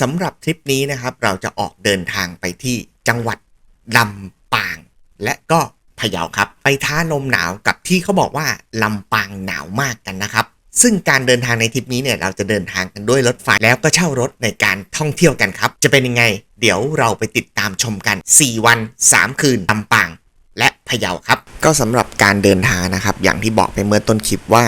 สำหรับทริปนี้นะครับเราจะออกเดินทางไปที่จังหวัดลำปาง และก็พะเยาครับ ไปท้าลมหนาวกับที่เขาบอกว่าลำปางหนาวมากกันนะครับ ซึ่งการเดินทางในทริปนี้เนี่ยเราจะเดินทางกันด้วยรถไฟแล้วก็เช่ารถในการท่องเที่ยวกันครับ จะเป็นยังไง เดี๋ยวเราไปติดตามชมกัน 4 วัน 3 คืนลำปางและพะเยาครับ ก็สำหรับการเดินทางนะครับ อย่างที่บอกไปเมื่อต้นคลิปว่า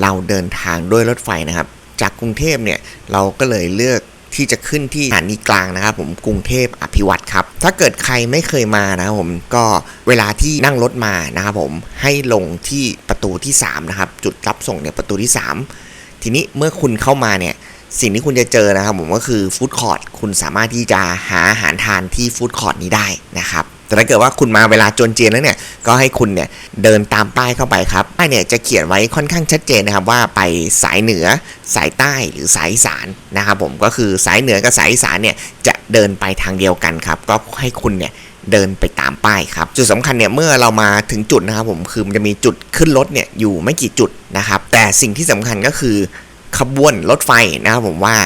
เราเดินทางด้วยรถไฟนะครับ จากกรุงเทพเนี่ยเราก็เลยเลือก ที่จะขึ้นที่สถานีกลางนะครับผมกรุงเทพอภิวัตรครับ ถ้าเกิดใครไม่เคยมานะครับผมก็เวลาที่นั่งรถมานะครับผมให้ลงที่ประตูที่3นะครับจุดรับส่งเนี่ยประตูที่ 3 ทีนี้เมื่อคุณเข้ามาเนี่ยสิ่งที่คุณจะเจอนะครับผมก็คือฟู้ดคอร์ทคุณสามารถที่จะหาอาหารทานที่ฟู้ดคอร์ทนี้ได้นะครับ แต่ถ้าเกิดว่าคุณมาเวลาจนเจียนแล้วเนี่ยก็ให้คุณเนี่ยเดินตามป้ายเข้าไปครับป้ายเนี่ยจะเขียนไว้ค่อนข้างชัดเจนนะครับว่าไปสายเหนือสายใต้หรือสายอีสานนะครับผมก็คือสายเหนือกับสายอีสานเนี่ยจะเดินไปทางเดียวกันครับ ก็ให้คุณเนี่ยเดินไปตามป้ายครับ จุดสำคัญเนี่ยเมื่อเรามาถึงจุดนะครับผมคือมันจะมีจุดขึ้นรถเนี่ยอยู่ไม่กี่จุดนะครับ แต่สิ่งที่สำคัญก็คือขบวนรถไฟนะครับผมว่า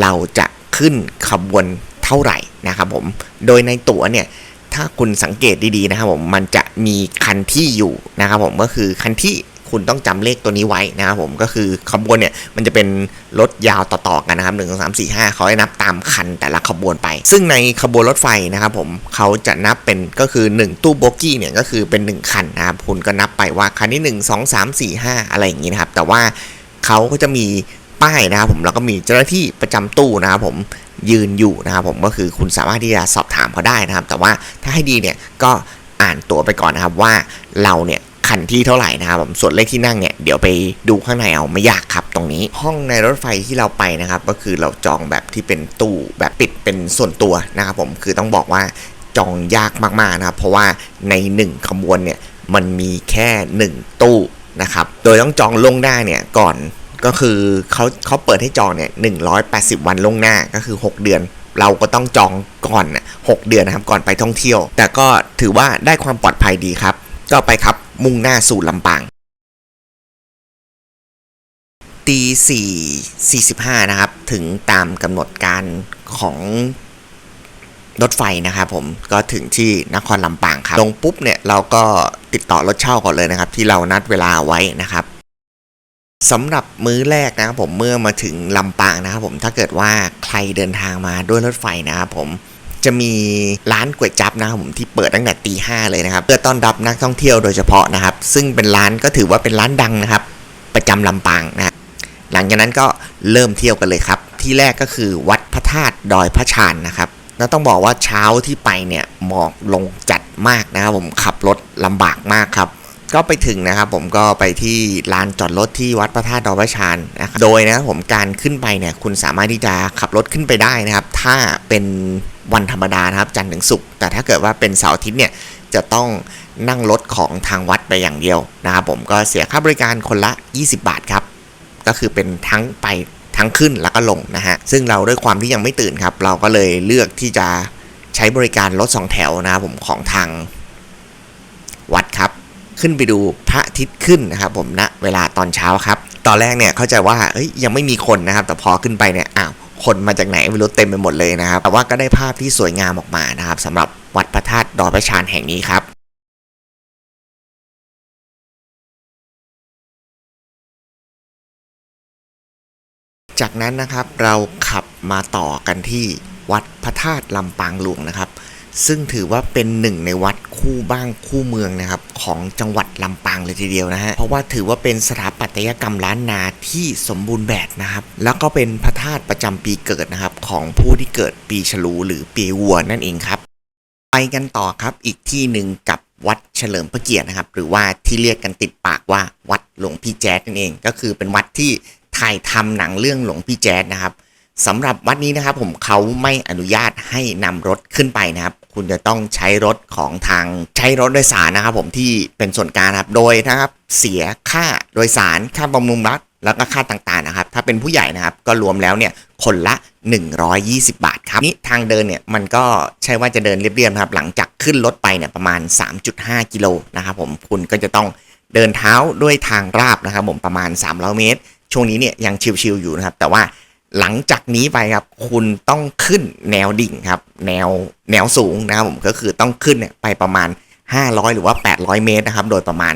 เราจะขึ้นขบวนเท่าไหร่นะครับผมโดยในตั๋วเนี่ย ถ้าคุณสังเกตดีๆนะครับผมมันจะมีคันที่อยู่นะครับผมก็คือคันที่คุณต้องจำเลขตัวนี้ไว้นะครับผมก็คือขบวนเนี่ยมันจะเป็นรถยาวต่อๆกันนะครับหนึ่งสองสามสี่ห้าเขาให้นับตามคันแต่ละขบวนไป ซึ่งในขบวนรถไฟนะครับผมเขาจะนับเป็นก็คือ 1 ตู้โบกี้เนี่ยก็คือเป็น 1 คันนะครับคุณก็นับไปว่าคันที่ 1 2 3 4 5 อะไรอย่างนี้นะครับ แต่ว่าเขาก็จะมีป้ายนะครับผมแล้วก็มีเจ้าหน้าที่ประจำตู้นะครับผม ยืนอยู่นะครับผมก็คือคุณสามารถที่จะสอบถามเขาได้นะครับ แต่ว่าถ้าให้ดีเนี่ยก็อ่านตัวไปก่อนนะครับว่าเราเนี่ยคันที่เท่าไหร่นะครับผมส่วนเลขที่นั่งเนี่ยเดี๋ยวไปดูข้างในเอาไม่ยากครับตรงนี้ ห้องในรถไฟที่เราไปนะครับ ก็คือเราจองแบบที่เป็นตู้แบบปิดเป็นส่วนตัวนะครับผมคือต้องบอกว่าจองยากมากๆนะครับ เพราะว่าใน 1 ขบวนเนี่ยมันมีแค่ 1 ตู้นะครับ โดยต้องจองล่วงหน้าเนี่ยก่อน ก็คือเขาเขาเปิดให้จองเนี่ย180วันล่วงหน้าก็คือ 6 เดือน เราก็ต้องจองก่อนน่ะ6เดือนนะครับก่อนไปท่องเที่ยว แต่ก็ถือว่าได้ความปลอดภัยดีครับ ก็ไปครับมุ่งหน้าสู่ลำปางตีสี่สี่สิบห้านะครับ ถึงตามกำหนดการของรถไฟนะครับผมก็ถึงที่นครลำปางครับลงปุ๊บเนี่ยเราก็ติดต่อรถเช่าก่อนเลยนะครับ ที่เรานัดเวลาไว้นะครับ สำหรับมื้อแรกนะครับผมเมื่อมาถึงลำปางนะครับผมถ้าเกิดว่าใครเดินทางมาด้วยรถไฟนะครับผมจะมีร้านก๋วยจั๊บนะครับผมที่เปิดตั้งแต่ตีห้าเลยนะครับ เพื่อต้อนรับนักท่องเที่ยวโดยเฉพาะนะครับ ซึ่งเป็นร้านก็ถือว่าเป็นร้านดังนะครับ ประจำลำปางนะหลังจากนั้นก็เริ่มเที่ยวกันเลยครับ ที่แรกก็คือวัดพระธาตุดอยพระชานนะครับแล้วต้องบอกว่าเช้าที่ไปเนี่ยหมอกลงจัดมากนะครับผมขับรถลำบากมากครับ ก็ไปถึงนะครับผมก็ไปที่ลานจอดรถที่วัดพระธาตุดอยพระชานนะครับโดยนะครับผมการขึ้นไปเนี่ยคุณสามารถที่จะขับรถขึ้นไปได้นะครับ ถ้าเป็นวันธรรมดานะครับจันทร์ถึงศุกร์แต่ถ้าเกิดว่าเป็นเสาร์อาทิตย์เนี่ยจะต้องนั่งรถของทางวัดไปอย่างเดียวนะครับผมก็เสียค่าบริการคนละ 20 บาทครับ ก็คือเป็นทั้งไปทั้งขึ้นแล้วก็ลงนะฮะซึ่งเราด้วยความที่ยังไม่ตื่นครับ เราก็เลยเลือกที่จะใช้บริการรถสองแถวนะครับผมของทางวัดครับ ขึ้นไปดูพระอาทิตย์ขึ้นนะครับผมณนะเวลาตอนเช้าครับ ตอนแรกเนี่ยเข้าใจว่าเอ้ยยังไม่มีคนนะครับ แต่พอขึ้นไปเนี่ยอ้าวคนมาจากไหนไม่รู้เต็มไปหมดเลยนะครับ แต่ว่าก็ได้ภาพที่สวยงามออกมานะครับสำหรับวัดพระธาตุดอยพระชานแห่งนี้ครับจากนั้นนะครับเราขับมาต่อกันที่วัดพระธาตุลำปางหลวงนะครับ ซึ่งถือว่าเป็นหนึ่งในวัดคู่บ้างคู่เมืองนะครับ ของจังหวัดลำปางเลยทีเดียวนะฮะเพราะว่าถือว่าเป็นสถาปัตยกรรมล้านนาที่สมบูรณ์แบบนะครับ แล้วก็เป็นพระธาตุประจำปีเกิดนะครับ ของผู้ที่เกิดปีฉลูหรือปีวัวนั่นเองครับ ไปกันต่อครับอีกที่หนึ่งกับวัดเฉลิมพระเกียรตินะครับ หรือว่าที่เรียกกันติดปากว่าวัดหลวงพี่แจ๊ดนั่นเอง ก็คือเป็นวัดที่ถ่ายทำหนังเรื่องหลวงพี่แจ๊ดนะครับสำหรับวัดนี้นะครับผมเขาไม่อนุญาตให้นำรถขึ้นไปนะครับ คุณจะต้องใช้รถของทางใช้รถโดยสารนะครับ ผมที่เป็นส่วนกลางครับโดยนะครับเสียค่าโดยสารค่าบำรุงรัฐแล้วก็ค่าต่างๆนะครับ ถ้าเป็นผู้ใหญ่นะครับก็รวมแล้วเนี่ยคนละ 120 บาทครับนี่ทางเดินเนี่ยมันก็ใช่ว่าจะเดินเรียบๆนะครับหลังจากขึ้นรถไปเนี่ยประมาณ 3.5 กิโลนะครับผมคุณก็จะต้องเดินเท้าด้วยทางราบนะครับผมประมาณ 300 เมตร ช่วงนี้เนี่ยยังชิวๆอยู่นะครับแต่ว่า หลังจากนี้ไปครับ คุณต้องขึ้นแนวดิ่งครับ แนวแนวสูงนะครับผมก็คือต้องขึ้นเนี่ยไปประมาณ 500 หรือว่า 800 เมตรนะครับ โดยประมาณ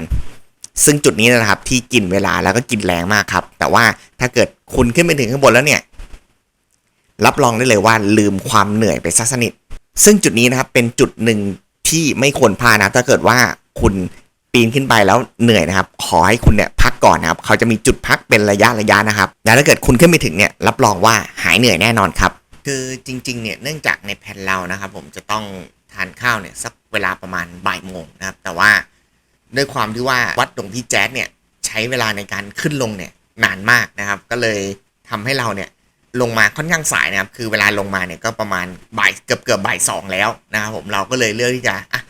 ซึ่งจุดนี้นะครับ ที่กินเวลาแล้วก็กินแรงมากครับ แต่ว่าถ้าเกิดคุณขึ้นไปถึงข้างบนแล้วเนี่ย รับรองได้เลยว่าลืมความเหนื่อยไปซะสนิท ซึ่งจุดนี้นะครับเป็นจุดหนึ่งที่ไม่ควรพลาดนะถ้าเกิดว่าคุณ ปีนขึ้นไปแล้วเหนื่อยนะครับ ขอให้คุณเนี่ยพักก่อนนะครับ เขาจะมีจุดพักเป็นระยะระยะนะครับ แล้วถ้าเกิดคุณขึ้นไปถึงเนี่ยรับรองว่าหายเหนื่อยแน่นอนครับ คือจริงๆเนี่ยเนื่องจากในแผนเรานะครับ ผมจะต้องทานข้าวเนี่ยสักเวลาประมาณบ่ายโมงนะครับ แต่ว่าด้วยความที่ว่าวัดหลวงพี่แจ๊ดเนี่ยใช้เวลาในการขึ้นลงเนี่ยนานมากนะครับ ก็เลยทำให้เราเนี่ยลงมาค่อนข้างสายนะครับ คือเวลาลงมาเนี่ยก็ประมาณบ่ายเกือบเกือบบ่ายสองแล้วนะครับผมเราก็เลยเลือกที่จะอะ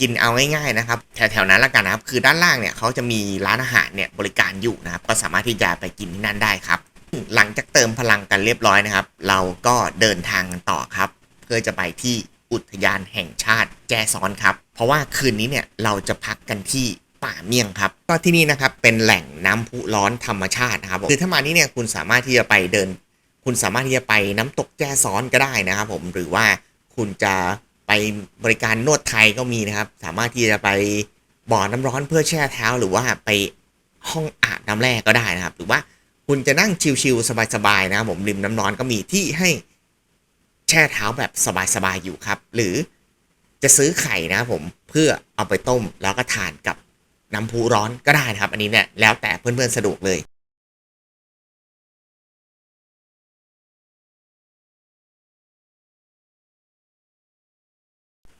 กินเอาง่ายๆนะครับแถวๆนั้นละกันนะครับ คือด้านล่างเนี่ยเขาจะมีร้านอาหารเนี่ยบริการอยู่นะครับ ก็สามารถที่จะไปกินที่นั่นได้ครับ หลังจากเติมพลังกันเรียบร้อยนะครับ เราก็เดินทางกันต่อครับ เพื่อจะไปที่อุทยานแห่งชาติแจซ้อนครับ เพราะว่าคืนนี้เนี่ยเราจะพักกันที่ป่าเมี่ยงครับก็ที่นี่นะครับเป็นแหล่งน้ำพุร้อนธรรมชาตินะครับคือถ้ามานี่เนี่ยคุณสามารถที่จะไปเดิน คุณสามารถที่จะไปน้ำตกแจ้ซ้อนก็ได้นะครับผมหรือว่าคุณจะ ไปบริการนวดไทยก็มีนะครับ สามารถที่จะไปบ่อน้ำร้อนเพื่อแช่เท้า หรือว่าไปห้องอาบน้ำแร่ก็ได้นะครับ หรือว่าคุณจะนั่งชิลๆสบายๆนะครับผมริมน้ำร้อนก็มีที่ให้แช่เท้าแบบสบายๆอยู่ครับ หรือจะซื้อไข่นะครับผมเพื่อเอาไปต้มแล้วก็ทานกับน้ำพุร้อนก็ได้นะครับ อันนี้เนี่ยแล้วแต่เพื่อนๆสะดวกเลย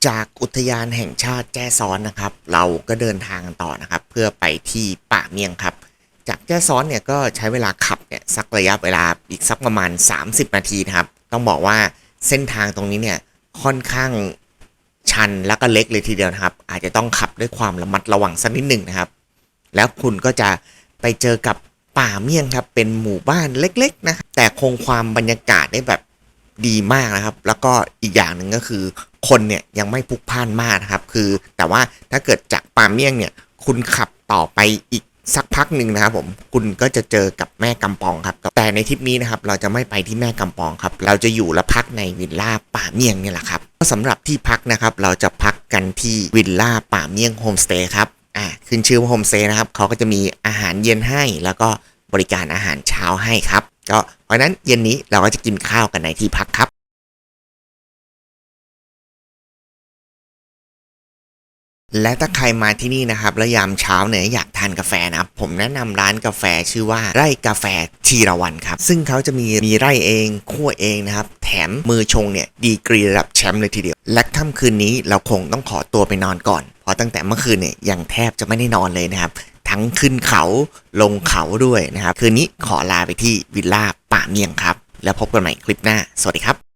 จากอุทยานแห่งชาติแจ้ซ้อนนะครับ เราก็เดินทางกันต่อนะครับ เพื่อไปที่ป่าเมียงครับ จากแจ้ซ้อนเนี่ยก็ใช้เวลาขับเนี่ยสักระยะเวลาอีกสักประมาณ 30 นาทีนะครับ ต้องบอกว่าเส้นทางตรงนี้เนี่ยค่อนข้างชันแล้วก็เล็กเลยทีเดียวนะครับ อาจจะต้องขับด้วยความระมัดระวังสักนิดหนึ่งนะครับ แล้วคุณก็จะไปเจอกับป่าเมี่ยงครับ เป็นหมู่บ้านเล็ก ๆ นะครับแต่คงความบรรยากาศได้แบบ ดีมากนะครับ แล้วก็อีกอย่างหนึ่งก็คือ คนเนี่ยยังไม่พลุกพล่านมากนะครับ คือแต่ว่าถ้าเกิดจากป่าเมี่ยงเนี่ยคุณขับต่อไปอีกสักพักหนึ่งนะครับผมคุณก็จะเจอกับแม่กำปองครับ แต่ในทริปนี้นะครับเราจะไม่ไปที่แม่กำปองครับ เราจะอยู่และพักในวิลล่าป่าเมี่ยงนี่แหละครับสำหรับที่พักนะครับเราจะพักกันที่วิลล่าป่าเมี่ยงโฮมสเตย์ครับอ่าขึ้นชื่อว่าโฮมสเตย์นะครับเขาก็จะมีอาหารเย็นให้แล้วก็บริการอาหารเช้าให้ครับ ก็ ราะนั้นเย็นนี้เราก็จะกินข้าวกันในที่พักครับและถ้าใครมาที่นี่นะครับแล้วยามเช้าเนี่ยอยากทานกาแฟนะครับผมแนะนำร้านกาแฟชื่อว่าไร่กาแฟทีรวันครับ ซึ่งเขาจะมีมีไร่เองคั่วเองนะครับ แถมมือชงเนี่ยดีกรีระดับแชมป์เลยทีเดียว และค่ำคืนนี้เราคงต้องขอตัวไปนอนก่อน เพราะตั้งแต่เมื่อคืนเนี่ยยังแทบจะไม่ได้นอนเลยนะครับ ทั้งขึ้นเขาลงเขาด้วยนะครับ คืนนี้ขอลาไปที่วิลล่าป่าเมียงครับ แล้วพบกันใหม่คลิปหน้า สวัสดีครับ